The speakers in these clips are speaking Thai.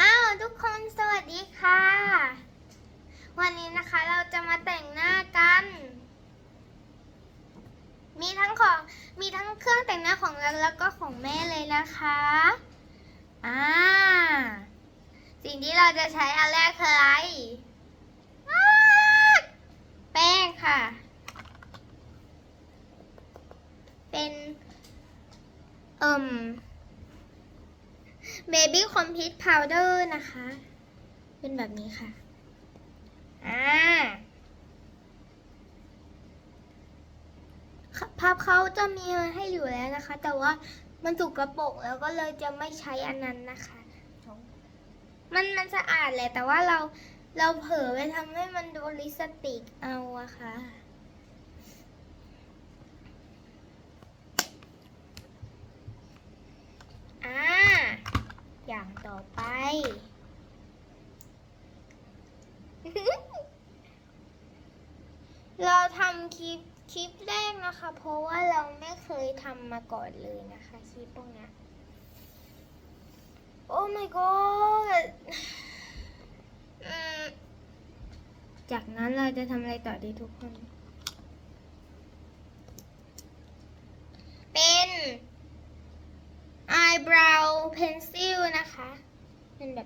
อ้าวทุกคนสวัสดีค่ะ วันนี้นะคะเราจะมาแต่งหน้ากัน มีทั้งของมีทั้งเครื่องแต่งหน้าของเราแล้วก็ของแม่เลยนะคะอ่าสิ่งที่เราจะใช้อันแรกคืออะไรแป้งค่ะ เป็นเอ่ม Baby Complete Powder นะคะ เป็นแบบนี้ค่ะ อ่า ภาพเขาจะมีให้อยู่แล้วนะคะ แต่ว่ามันถูกกระปรกแล้วก็เลยจะไม่ใช้อันนั้นนะคะ มันมันสะอาดแหละ แต่ว่าเราเราเผลอไปทำให้มันโดนลิปสติกเอาอะค่ะ อ่า อย่างต่อไป เราทำคลิปคลิปแรกนะคะ เพราะว่าเราไม่เคยทำมาก่อนเลยนะคะคลิปพวกนี้โอ้ my god จากนั้นเราจะทำอะไรต่อดีทุกคน เป็น eyebrow pencil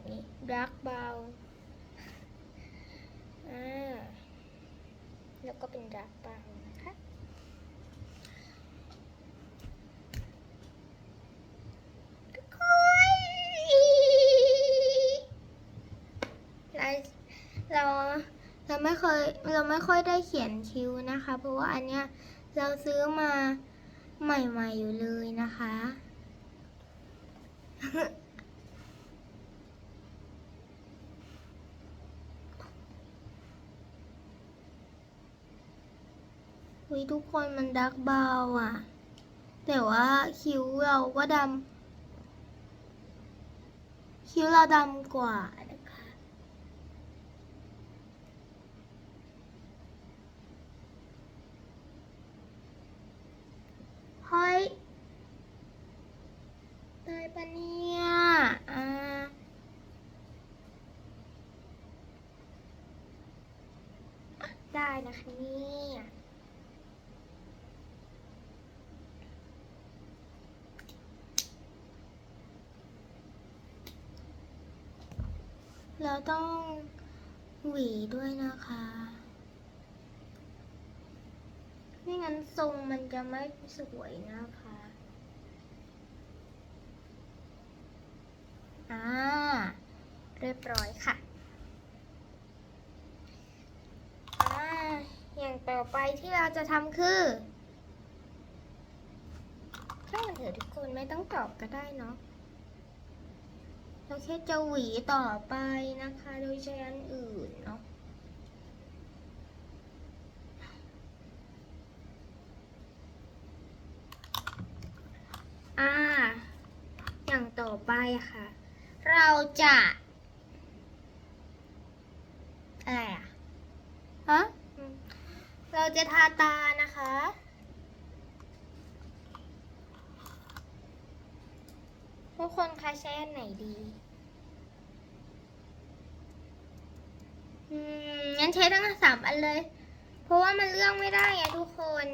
เป็นแบบนี้ dark brown อ่าแล้วก็เป็น dark brown นะคะทุกคนเราเราเราไม่เคยเราไม่ค่อยได้เขียนคิ้วนะคะ เพราะว่าอันเนี้ยเราซื้อมาใหม่ๆอยู่เลยนะคะ วิทุกคนมันดักเบาอะ แต่ว่าคิ้วเราก็ดำคิ้วเราดำกว่านะคะเฮ้ยได้ปะเนี่ยอ่าได้นะคะเนี่ย เราต้องหวีด้วยนะคะ ไม่งั้นทรงมันจะไม่สวยนะคะ อ่า เรียบร้อยค่ะ อ่า อย่างต่อไปที่เราจะทำคือถ้ามันเถอะทุกคนไม่ต้องตอบก็ได้เนาะ เราแค่จะหวีต่อไปนะคะ โดยใช้อันอื่นเนาะอ่า อย่างต่อไปค่ะ เราจะ อะไรอะ ฮะอืมเราจะทาตานะคะ ทุก คะใช้อันไหนดีอืมงั้นใช้ทั้งสามอันเลย เพราะว่ามันเลือกไม่ได้อะทุกคน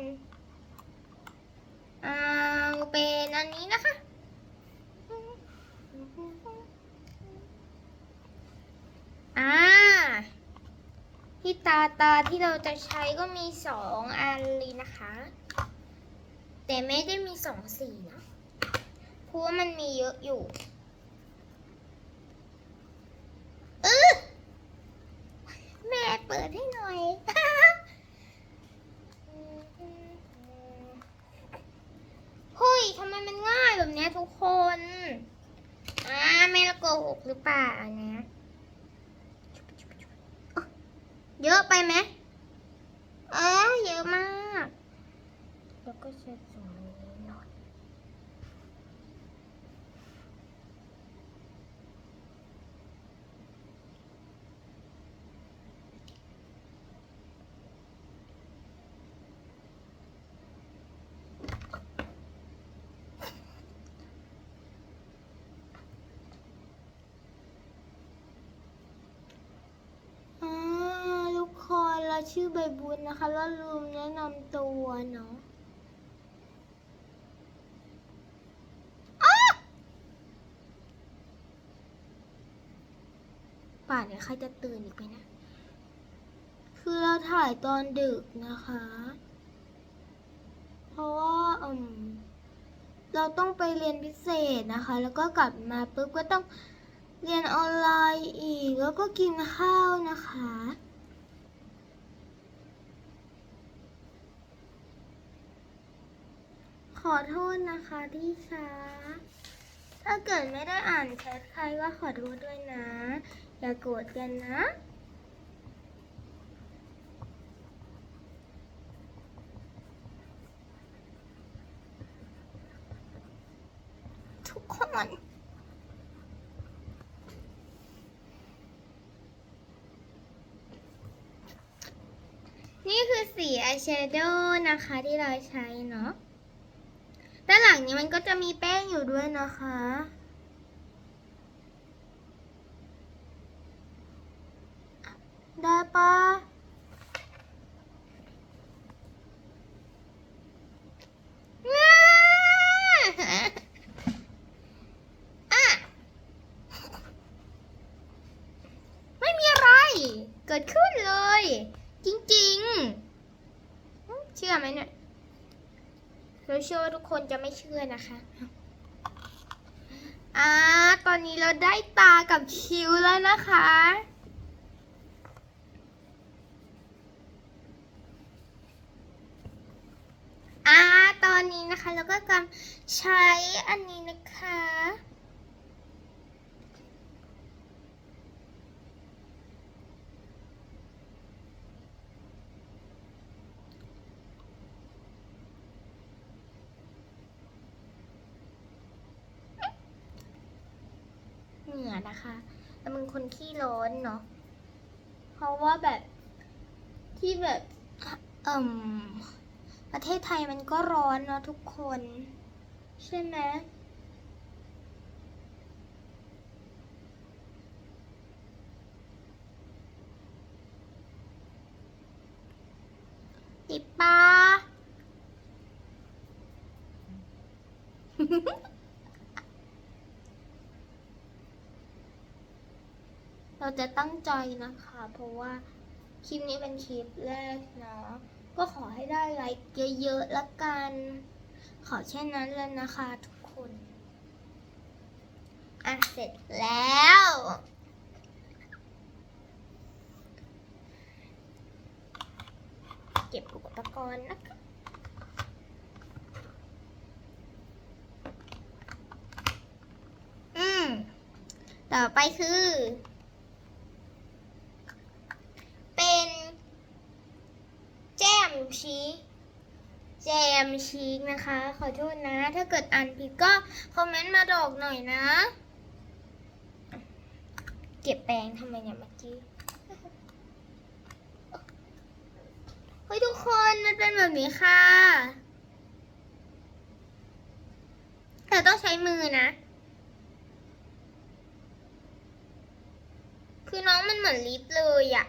เอาเป็นอันนี้นะคะ อ่า ที่ตาตาที่เราจะใช้ก็มีสองอันเลยนะคะ แต่ไม่ได้มีสองสีนะ เพราะว่ามันมีเยอะอยู่เออแม่เปิดให้หน่อย เฮ้ยทำไมมันง่ายแบบเนี้ยทุกคน อ่าไม่ละโกหกหรือเปล่านะเยอะไปไหมเออเยอะมาก แล้วก็เช็ดตรงนี้หน่อย อ ชื่อใบบุญนะคะ แล้วลืมแนะนำตัวเนาะป่านนี้ใครจะตื่นอีกไหมนะ คือเราถ่ายตอนดึกนะคะ เพราะว่าอืมเราต้องไปเรียนพิเศษนะคะ แล้วก็กลับมาปุ๊บก็ต้องเรียนออนไลน์อีก แล้วก็กินข้าวนะคะ ขอโทษนะคะที่ช้า ถ้าเกิดไม่ได้อ่านแชทใครก็ขอโทษด้วยนะ อย่าโกรธกันนะ ทุกคนนี่คือสีอายแชโดว์นะคะที่เราใช้เนาะ นี้มันก็จะมีแป้งอยู่ด้วยนะคะ ได้ปะง่าอะไม่มีอะไร เกิดขึ้นเลย จริงๆ เชื่อไหมเนี่ย เราเชื่อว่าทุกคนจะไม่เชื่อนะคะอ่าตอนนี้เราได้ตากับคิ้วแล้วนะคะ อ่า ตอนนี้นะคะเราก็กำลังใช้อันนี้นะคะ นะคะแต่มึงคนขี้ร้อนเนาะเพราะว่าแบบที่แบบเอ่มประเทศไทยมันก็ร้อนเนาะทุกคน ใช่ไหมติดปะ เราจะตั้งใจนะคะ เพราะว่าคลิปนี้เป็นคลิปแรกเนาะก็ขอให้ได้ไลค์เยอะๆละกัน ขอแค่นั้นเลยนะคะทุกคนอะเสร็จแล้ว เก็บอุปกรณ์นะคะอืมต่อไปคือ เป็นแจม ชีสแจมชีสนะคะ ขอโทษนะ ถ้าเกิดอ่านผิดก็คอมเมนต์มาบอกหน่อยนะ เก็บแปรงทำไมเนี่ยเมื่อกี้เฮ้ยทุกคนมันเป็นแบบนี้ค่ะ แต่ต้องใช้มือนะ คือน้องมันเหมือนลิปเลยอะ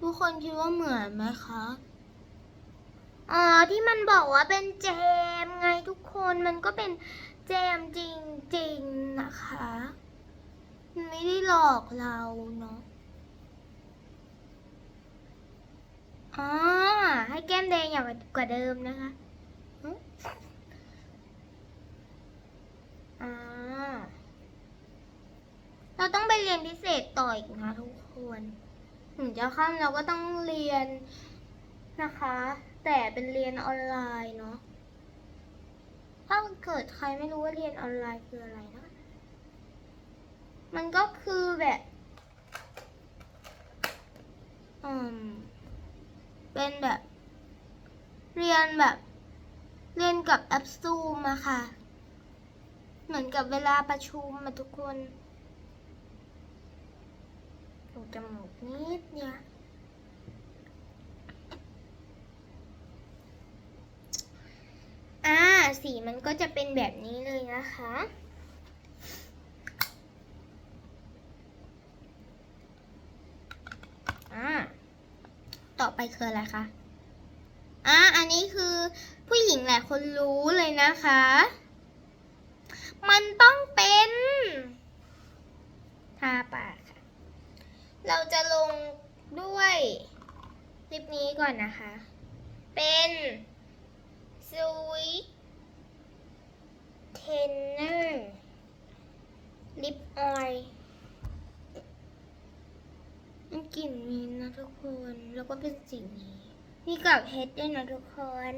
ทุกคนคิดว่าเหมือนไหมคะ อ๋อที่มันบอกว่าเป็นแจมไงทุกคนมันก็เป็นแจมจริงๆนะคะ ไม่ได้หลอกเราเนาะอ๋อให้แก้มแดงอย่างกว่าเดิมนะคะอ่าเราต้องไปเรียนพิเศษต่ออีกนะทุกคนถึงจะค่ำเราก็ต้องเรียนนะคะ แต่เป็นเรียนออนไลน์เนาะถ้าเกิดใครไม่รู้ว่าเรียนออนไลน์คืออะไรนะ มันก็คือแบบอืมเป็นแบบ เรียนแบบ เรียนกับแอปซูมอะค่ะ เหมือนกับเวลาประชุมมาทุกคนดูจมูกนิดเดียว อ่า สีมันก็จะเป็นแบบนี้เลยนะคะ อ่า ต่อไปคืออะไรคะ อะอันนี้คือผู้หญิงหลายคนรู้เลยนะคะ มันต้องเป็นทาปากค่ะ เราจะลงด้วยลิปนี้ก่อนนะคะ เป็น สวิตเทนเนอร์ลิปออยมันกลิ่นมีนะทุกคน แล้วก็เป็นสีนี้มีกับเฮดด้วยนะทุกคน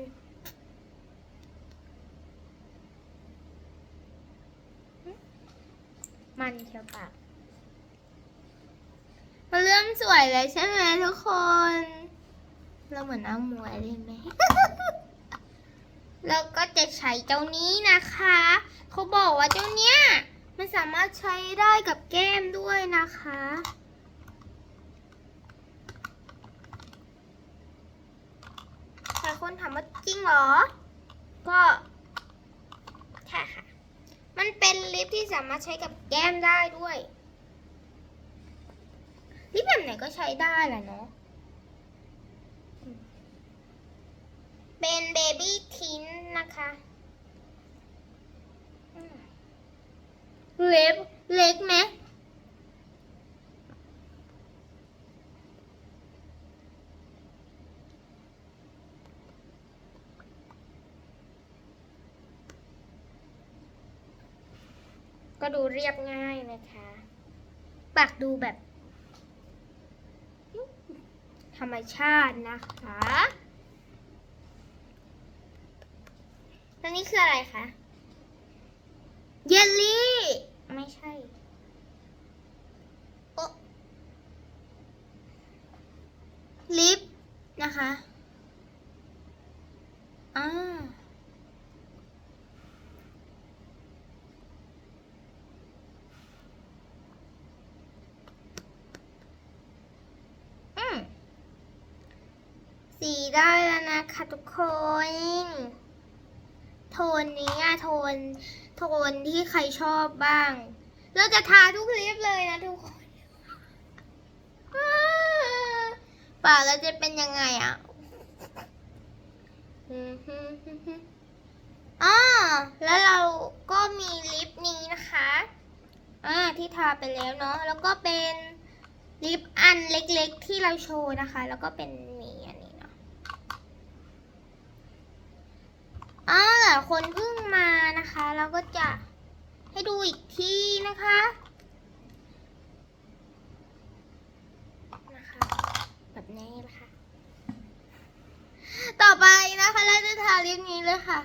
มันเชียวปากมันเริ่มสวยเลยใช่ไหมทุกคน เราเหมือนน้ำมวยเลยไหม แล้วก็จะใช้เจ้านี้นะคะ เขาบอกว่าเจ้าเนี้ยมันสามารถใช้ได้กับแก้มด้วยนะคะ หลายคนถามว่าจริงเหรอ ก็ใช่ค่ะ มันเป็นลิปที่สามารถใช้กับแก้มได้ด้วย ลิปแบบไหนก็ใช้ได้แหละเนาะ เป็นเบบี้ทินนะคะอืมเล็บเล็กไหมก็ดูเรียบง่ายนะคะ ปากดูแบบ ธรรมชาตินะคะ แล้วนี่คืออะไรคะ เยลลี่ ไม่ใช่ โอะลิป นะคะ อ่า อืม สีได้แล้วนะคะทุกคน โทนนี้อะโทน โทนที่ใครชอบบ้าง เราจะทาทุกลิปเลยนะทุกคนปากเราจะเป็นยังไงอะอืมฮึ่มฮึ่มฮึ่มอ่าแล้วเราก็มีลิปนี้นะคะอ่าที่ทาไปแล้วเนาะแล้วก็เป็นลิปอันเล็กๆที่เราโชว์นะคะ แล้วก็เป็นนี่อันนี้เนาะ อ่าหลายคนเพิ่งมานะคะ เราก็จะให้ดูอีกทีนะคะนะคะ แบบนี้นะคะ ต่อไปนะคะเราจะทาลิปนี้เลยค่ะ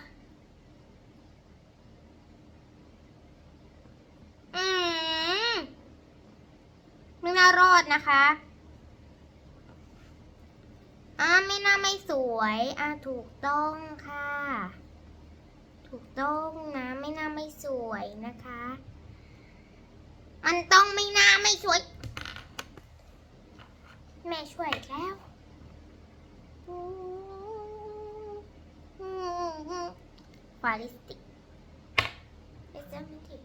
อืมไม่น่ารอดนะคะอ่าไม่น่าไม่สวย อ่าถูกต้องค่ะ ถูกต้องนะไม่น่าไม่สวยนะคะ มันต้องไม่น่าไม่สวย แม่ช่วยแล้วฟาลิสติกเอเอ็มที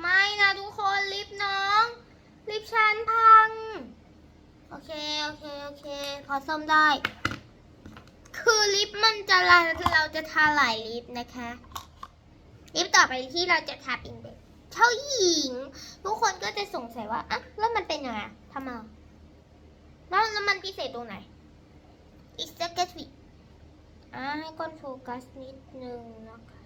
ไม่นะทุกคนลิปน้อง ลิปฉันพัง โอเค โอเค โอเค พอซ่อมได้ คือลิปมันจะเราเราจะทาหลายลิปนะคะ ลิปต่อไปที่เราจะทาเป็นเด็กเจ้าหญิง ทุกคนก็จะสงสัยว่าอะแล้วมันเป็นยังไงทำไมแล้วแล้วมันพิเศษตรงไหน It's the get w i อ่าให้ก้นโฟกัสนิดนึงนะคะ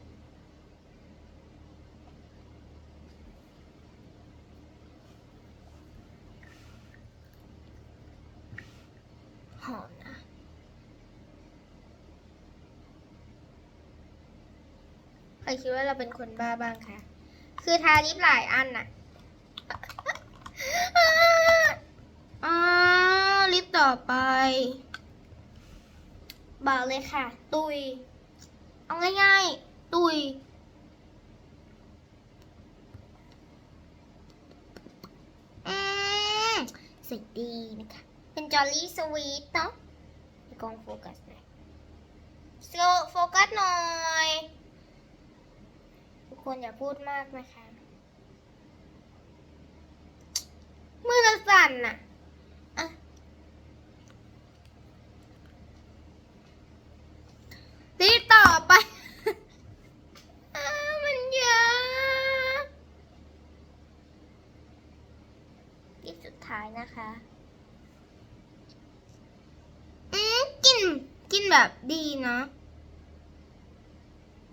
หอมนะ ใค รคิดว่าเราเป็นคนบ้าบ้างคะ คือทาลิปหลายอันน่ะอ่าลิปต่อไป บอกเลยค่ะ ตุย เอาง่ายๆ ตุย อืมสวยดีนะคะ เป็นจอลลี่สวีทเนาะให้กล้องโฟกัสหน่อยโฟกัสหน่อย ควรอย่าพูดมากนะคะมือจะสั่นน่ะที่ต่อไปมันเยอะที่สุดท้ายนะคะอืมกิน กินแบบดีเนาะ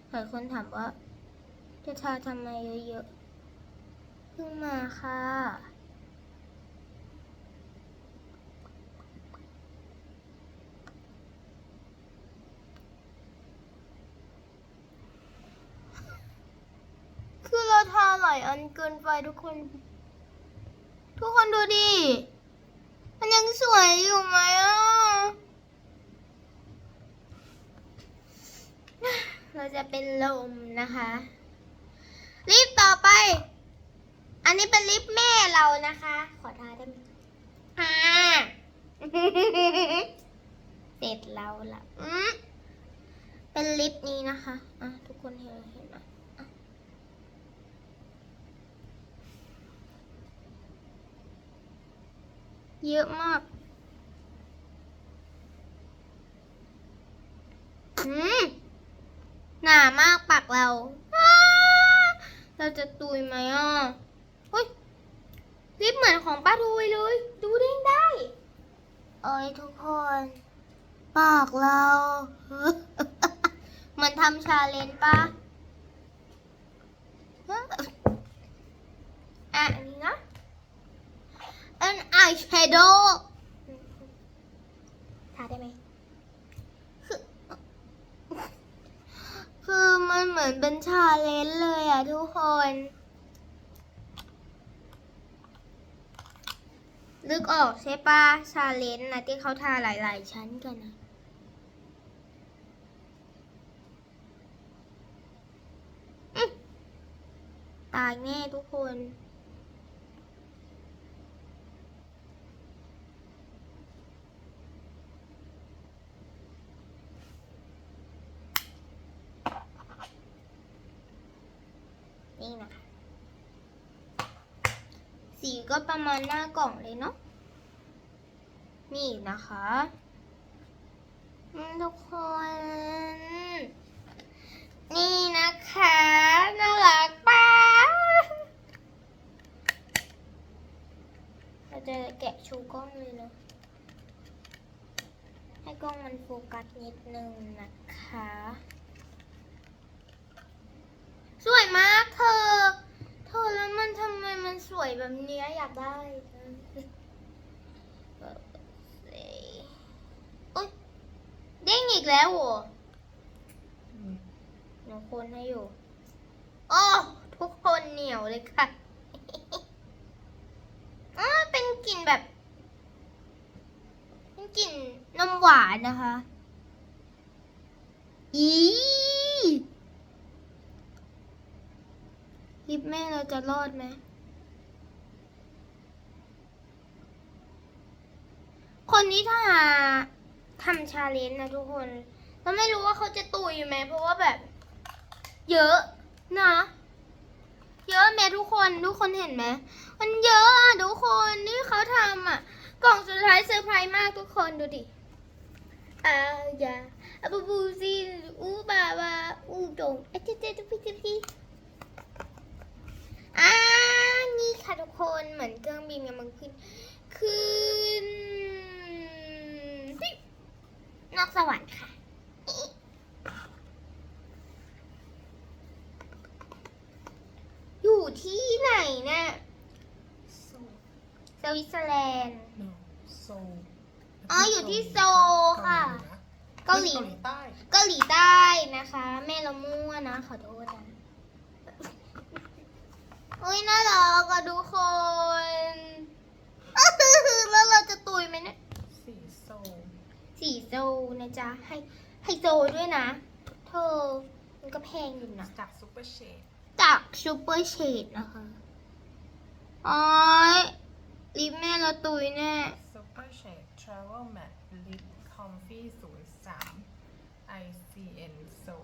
หลายคนถามว่า จะทาทำไมเยอะๆเพิ่งมาค่ะ คือเราทาหลายอันเกินไปทุกคน ทุกคนดูดิ มันยังสวยอยู่ไหมอะเราจะเป็นลมนะคะ ลิปต่อไป อันนี้เป็นลิปแม่เรานะคะ ขอทาได้ไหมอ่าเสร็จแล้วล่ะอืมเป็นลิปนี้นะคะ อะ ทุกคนเห็นเห็นไหมอะเยอะมากอืมหนามากปากเราอ้า เราจะตุยไหมอะเฮ้ยลิปเหมือนของป้าทุยเลย ดูเด้งได้ เอ้ยทุกคน ปากเรา เหมือนทำชาเลนจ์ป่ะอะอันนี้นะอันอายแชโดว์ทาได้ไหม คือมันเหมือนเป็นชาเลนจ์เลยอะทุกคนลึกออกใช่ปะชาเลนจ์นะที่เขาทาหลาย ๆ ชั้นกันนะตายแน่ทุกคน นี่นะคะ สีก็ประมาณหน้ากล่องเลยเนาะ นี่นะคะทุกคน นี่นะคะ น่ารักปะเราจะแกะชูกล้องเลยเนาะให้กล้องมันโฟกัสนิดนึงนะคะ สวยมากเธอ เธอแล้วมันทำไมมันสวย แบบเนี้ยอยากได้เอออุ๊ยเด้งอีกแล้วเหรอหนูคนให้อยู่ โอ้ทุกคนเหนียวเลยค่ะอ๋อเป็นกลิ่นแบบ เป็นกลิ่นนมหวานนะคะ อีลิปแม่เราจะรอดไหม คนนี้ถ้าทำชาเลนจ์นะทุกคนเราไม่รู้ว่าเขาจะตุยไหมเพราะว่าแบบ เยอะนะ เยอะแม่ทุกคนทุกคนเห็นไหมมันเยอะอะทุกคนที่เขาทำอะ กล่องสุดท้ายเซอร์ไพรส์มากทุกคนดูดิอาอย่าอาบูบูซีอูบาบาอูดงเอ๊ะเจ๊เจ๊พี่เจ๊พี่อ่านี่ค่ะทุกคนเหมือนเครื่องบินกำลังขึ้นขึ้น นอกสวรรค์ค่ะ อยู่ที่ไหนน่ะโซสวิตเซอร์แลนด์ no โซอ๋ออยู่ที่โซลค่ะเกาหลีเกาหลี ใต้ เกาหลีใต้นะคะ แม่เรามั่วนะ ขอโทษนะอุ้ยน่ารักอะทุกคน แล้วเราจะตุยไหมเนี่ยสีโซ สีโซนะจ๊ะให้ให้โซด้วยนะ เธอมันก็แพงอยู่นะ จากซูเปอร์เชดจากซูเปอร์เชดนะคะอ๋อลิปแม่เราตุยแน่ ซูเปอร์เชด travel matte lip comfy ศูนย์สาม ICN so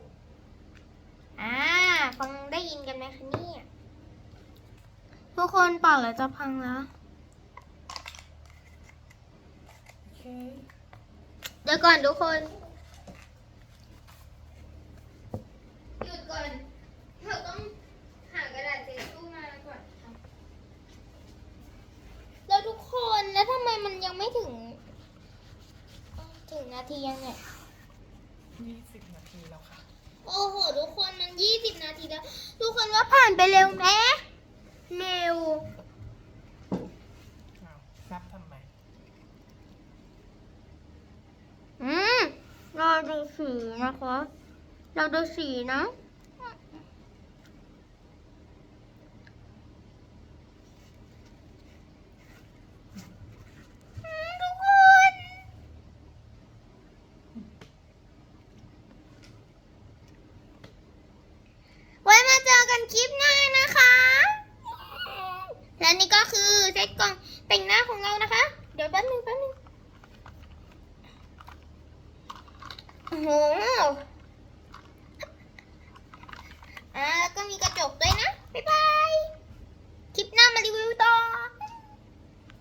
อ่า ฟังได้ยินกันไหมคะเนี่ย ทุกคนปากแล้วจะพังแล้วโอ เดี๋ยวก่อนทุกคน หยุดก่อนเราต้องหากระดาษเช็ดตู้มาก่อนครับแล้วทุกคนแล้วทำไมมันยังไม่ถึง ถึงนาทียังเนี่ยยี่สิบนาทีแล้วค่ะ โอ้โห ทุกคนมันยี่สิบนาทีแล้ว ทุกคนว่าผ่านไปเร็วไหมเร็ว อืมเราดูสีนะคะ เราดูสีนะ